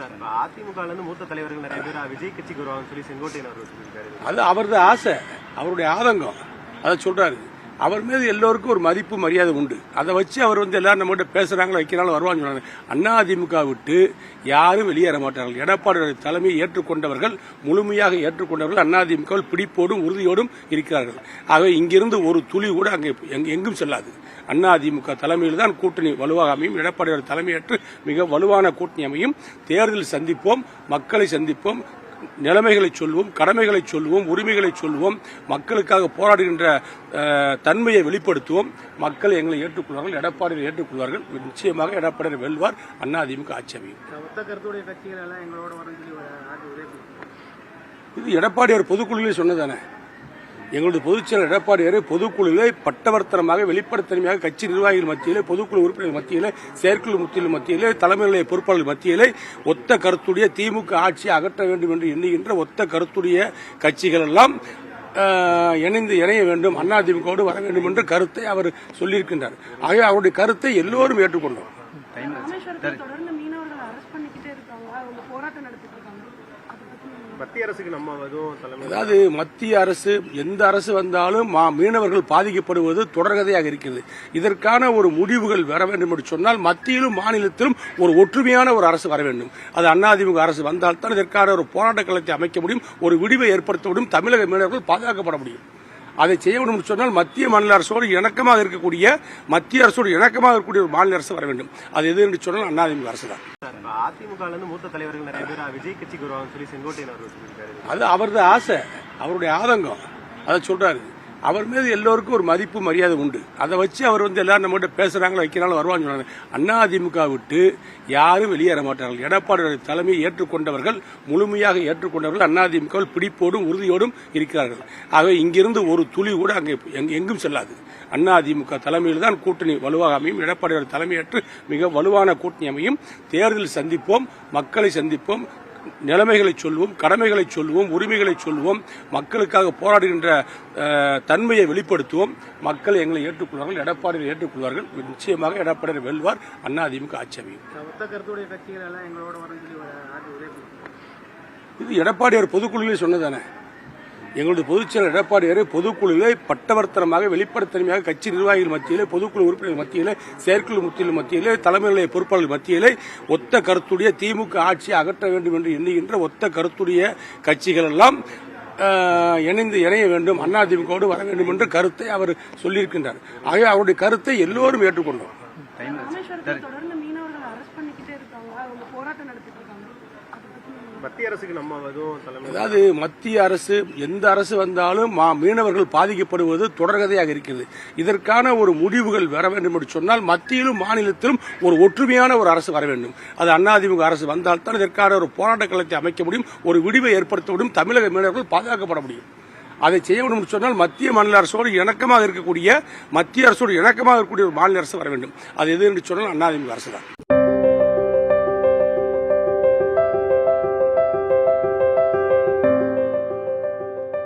Sir அதிமுகல இருந்து மூத்த தலைவர்கள் நிறைய பேர் விஜய் கட்சிக்கு வருவாங்கன்னு சொல்லி செங்கோட்டையன் அவர்கள் சொல்லியிருக்காரு. அது அவரது ஆசை அவருடைய ஆதங்கம். அதை சொல்றாரு. அவர் மீது எல்லோருக்கும் ஒரு மதிப்பு மரியாதை உண்டு. அதை வச்சு அவர் வந்து எல்லாரும் நம்மகிட்ட பேசுறாங்களோ வைக்கிறாங்களோ வருவான்னு சொன்னாங்க. அண்ணா அதிமுக விட்டு யாரும் வெளியேற மாட்டார்கள். எடப்பாடி தலைமையை ஏற்றுக்கொண்டவர்கள் முழுமையாக ஏற்றுக்கொண்டவர்கள் அண்ணா அதிமுக பிடிப்போடும் உறுதியோடும் இருக்கிறார்கள். ஆகவே இங்கிருந்து ஒரு துளி கூட அங்கே எங்கும் செல்லாது. அண்ணா அதிமுக தலைமையில் தான் கூட்டணி வலுவாக அமையும். எடப்பாடி தலைமையேற்று மிக வலுவான கூட்டணி அமையும். தேர்தல் சந்திப்போம் மக்களை சந்திப்போம் நிலைமைகளை சொல்வோம் கடமைகளை சொல்வோம் உரிமைகளை சொல்வோம் மக்களுக்காக போராடுகின்ற தன்மையை வெளிப்படுத்துவோம். மக்கள் எங்களை ஏற்றுக்கொள்வார்கள் எடப்பாடியை ஏற்றுக்கொள்வார்கள். நிச்சயமாக எடப்பாடியார் வெல்வார் அதிமுக ஆட்சி அமையும். இது எடப்பாடியார் பொதுக்குழுவிலே சொன்னதானே எங்களுடைய பொதுச்செயலர் எடப்பாடியார் பொதுக்குழுவிலே பட்டவர்த்தனமாக வெளிப்படைத்தன்மையாக கட்சி நிர்வாகிகள் மத்தியிலே பொதுக்குழு உறுப்பினர்கள் மத்தியிலே செயற்குழு முத்தியில் மத்தியிலே தலைமை நிலைய பொறுப்பாளர்கள் மத்தியிலே ஒத்த கருத்துடைய திமுக ஆட்சியை அகற்ற வேண்டும் என்று எண்ணுகின்ற ஒத்த கருத்துடைய கட்சிகள் எல்லாம் இணைந்து இணைய வேண்டும் அண்ணா திமுகவோடு வர வேண்டும் என்ற கருத்தை அவர் சொல்லியிருக்கின்றார். ஆகவே அவருடைய கருத்தை எல்லோரும் ஏற்றுக்கொண்டோம். மத்திய அரசுக்கு நம்ம எதுவும் தலைமை அதாவது மத்திய அரசு எந்த அரசு வந்தாலும் மா- மீனவர்கள் பாதிக்கப்படுவது தொடர்கதையாக இருக்கிறது. இதற்கான ஒரு முடிவுகள் வர வேண்டும் என்று சொன்னால் மத்தியிலும் மாநிலத்திலும் ஒரு ஒற்றுமையான ஒரு அரசு வர வேண்டும். அது அதிமுக அரசு வந்தால்தான் இதற்கான ஒரு போராட்ட களத்தை அமைக்க முடியும் ஒரு விடிவை ஏற்படுத்த முடியும் தமிழக மீனவர்கள் பாதுகாக்கப்பட முடியும். அதை செய்ய வேண்டும் என்று சொன்னால் மத்திய மாநில அரசோடு இணக்கமாக இருக்கக்கூடிய மத்திய அரசோடு இணக்கமாக இருக்கக்கூடிய ஒரு மாநில அரசு வர வேண்டும். அது எது என்று சொன்னால் அதிமுக அரசு தான். இருந்து மூத்த தலைவர்கள் நிறைய பேர் விஜய் கட்சிக்கு வருவாங்கன்னு சொல்லி செங்கோட்டையன் அவர்கள் அது அவரது ஆசை அவருடைய ஆதங்கம். அதை சொல்றாரு. அவர் மீது எல்லோருக்கும் ஒரு மதிப்பு மரியாதை உண்டு. அதை வச்சு அவர் வந்து எல்லாரும் நம்மகிட்ட பேசுறாங்களோ வைக்கிறாங்களோ வருவான்னு சொன்னாங்க. அண்ணா அதிமுக விட்டு யாரும் வெளியேற மாட்டார்கள். எடப்பாடி தலைமையை ஏற்றுக்கொண்டவர்கள் முழுமையாக ஏற்றுக்கொண்டவர்கள் அண்ணா அதிமுக பிடிப்போடும் உறுதியோடும் இருக்கிறார்கள். ஆகவே இங்கிருந்து ஒரு துளி கூட அங்கே எங்கும் செல்லாது. அண்ணா அதிமுக தலைமையில் தான் கூட்டணி வலுவாக அமையும். எடப்பாடியோட தலைமையேற்று மிக வலுவான கூட்டணி அமையும். தேர்தல் சந்திப்போம் மக்களை சந்திப்போம் நிலைமைகளை சொல்வோம் கடமைகளை சொல்வோம் உரிமைகளை சொல்வோம் மக்களுக்காக போராடுகின்ற தன்மையை வெளிப்படுத்துவோம். மக்கள் எங்களை ஏற்றுக்கொள்வார்கள் எடப்பாடியை ஏற்றுக்கொள்வார்கள். நிச்சயமாக எடப்பாடியார் வெல்வார் அண்ணா அதிமுக ஆட்சி அமையும். இது எடப்பாடியார் பொதுக்குழுவிலே சொன்னதானே எங்களுடைய பொதுச்செயலர் எடப்பாடியார் பொதுக்குழுவிலே பட்டவர்த்தனமாக வெளிப்படத்தன்மையாக கட்சி நிர்வாகிகள் மத்தியிலே பொதுக்குழு உறுப்பினர்கள் மத்தியிலே செயற்குழு முத்தியில் மத்தியிலே தலைமை நிலைய பொறுப்பாளர்கள் மத்தியிலே ஒத்த கருத்துடைய திமுக ஆட்சியை அகற்ற வேண்டும் என்று எண்ணுகின்ற ஒத்த கருத்துடைய கட்சிகள் எல்லாம் இணைந்து இணைய வேண்டும் அண்ணா வர வேண்டும் என்ற கருத்தை அவர் சொல்லியிருக்கின்றார். ஆகவே அவருடைய கருத்தை எல்லோரும் ஏற்றுக்கொண்டோம். மத்திய அரசுக்கு நம்ம எதுவும் தலைமை அதாவது மத்திய அரசு எந்த அரசு வந்தாலும் மா- மீனவர்கள் பாதிக்கப்படுவது தொடர்கதையாக இருக்கிறது. இதற்கான ஒரு முடிவுகள் வர வேண்டும் என்று சொன்னால் மத்தியிலும் மாநிலத்திலும் ஒரு ஒற்றுமையான ஒரு அரசு வர வேண்டும். அது அதிமுக அரசு வந்தால்தான் இதற்கான ஒரு போராட்ட களத்தை அமைக்க முடியும் ஒரு விடிவை ஏற்படுத்த முடியும் தமிழக மீனவர்கள் பாதுகாக்கப்பட முடியும். அதை செய்ய வேண்டும் என்று சொன்னால் மத்திய மாநில அரசோடு இணக்கமாக இருக்கக்கூடிய மத்திய அரசோடு இணக்கமாக இருக்கக்கூடிய ஒரு மாநில அரசு வர வேண்டும். அது எது என்று சொன்னால் அதிமுக அரசு தான்